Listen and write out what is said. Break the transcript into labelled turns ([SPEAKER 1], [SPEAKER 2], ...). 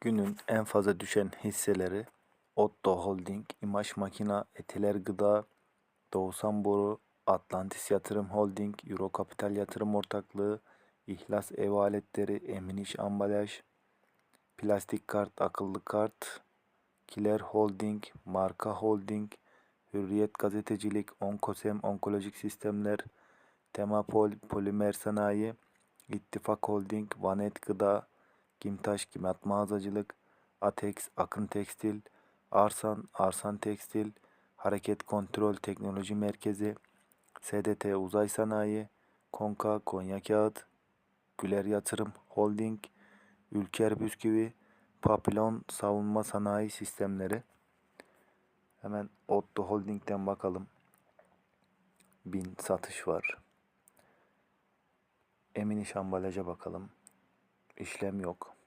[SPEAKER 1] Günün en fazla düşen hisseleri Otto Holding, İmaj Makina, Etiler Gıda, Doğusan Boru, Atlantis Yatırım Holding, Euro Kapital Yatırım Ortaklığı, İhlas Ev Aletleri, Emin İş Ambalaj, Plastik Kart, Akıllı Kart, Kiler Holding, Marka Holding, Hürriyet Gazetecilik, Onkosem Onkolojik Sistemler, Temapol Polimer Sanayi, İttifak Holding, Vanet Gıda, Kimtaş Kimat Mağazacılık, Atex Akın Tekstil, Arsan Arsan Tekstil, Hareket Kontrol Teknoloji Merkezi, SDT Uzay Sanayi, Konka Konya Kağıt, Güler Yatırım Holding, Ülker Bisküvi, Papillon Savunma Sanayi Sistemleri. Hemen Otto Holding'den bakalım. 1000 satış var. Emin İş Ambalaja bakalım. İşlem yok.